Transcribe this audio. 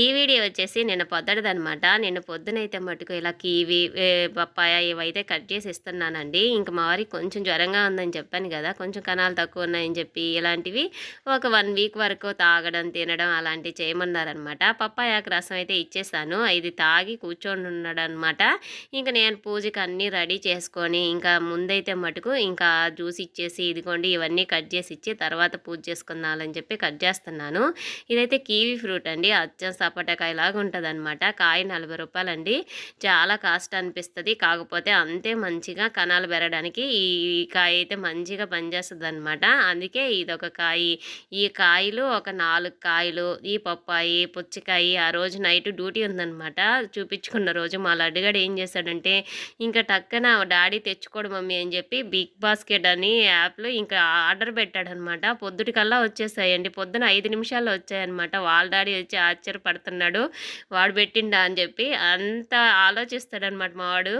ఈ వీడియో వచ్చేసి నిన్న పొద్దుడదనమాట నిన్న పొద్దునైతే మటుకు ఇలా కీవి పప్పాయ ఇవైతే కట్ చేసి ఇస్తున్నానండి. ఇంకా మా వారికి కొంచెం జ్వరంగా ఉందని చెప్పాను కదా కొంచెం కణాలు తక్కువ ఉన్నాయని చెప్పి ఇలాంటివి ఒక వన్ వీక్ వరకు తాగడం తినడం అలాంటివి చేయమన్నారనమాట పప్పాయాకు రసం అయితే ఇచ్చేసాను. ఇది తాగి కూర్చొని ఉన్నాడనమాట ఇంకా నేను పూజకి అన్నీ రెడీ చేసుకొని ఇంకా ముందైతే మటుకు ఇంకా జ్యూస్ ఇచ్చేసి ఇదిగోండి ఇవన్నీ కట్ చేసి ఇచ్చి తర్వాత పూజ చేసుకుందామని చెప్పి కట్ చేస్తున్నాను. ఇదైతే కీవీ ఫ్రూట్ అండి. అత్యంత సపోటాకాయ లాగా ఉంటుంది అనమాట కాయ నలభై రూపాయలండి. చాలా కాస్ట్ అనిపిస్తుంది. కాకపోతే అంతే మంచిగా కణాలు పెరగడానికి ఈ కాయ అయితే మంచిగా పనిచేస్తుంది అనమాట అందుకే ఇదొక కాయ. ఈ కాయలు ఒక నాలుగు కాయలు ఈ పప్పాయి పుచ్చకాయి ఆ రోజు నైట్ డ్యూటీ ఉందనమాట చూపించుకున్న రోజు మా లడ్డుగాడు ఏం చేశాడంటే ఇంకా టక్కన డాడీ తెచ్చుకోడు మమ్మీ అని చెప్పి బిగ్ బాస్కెట్ అని యాప్లో ఇంకా ఆర్డర్ పెట్టాడనమాట పొద్దుటికల్లా వచ్చేసాయండి. పొద్దున ఐదు నిమిషాల్లో వచ్చాయన్నమాట. వాళ్ళ డాడీ వచ్చి పడుతున్నాడు. వాడు పెట్టిండా అని చెప్పి అంత ఆలోచిస్తాడనమాట మా వాడు.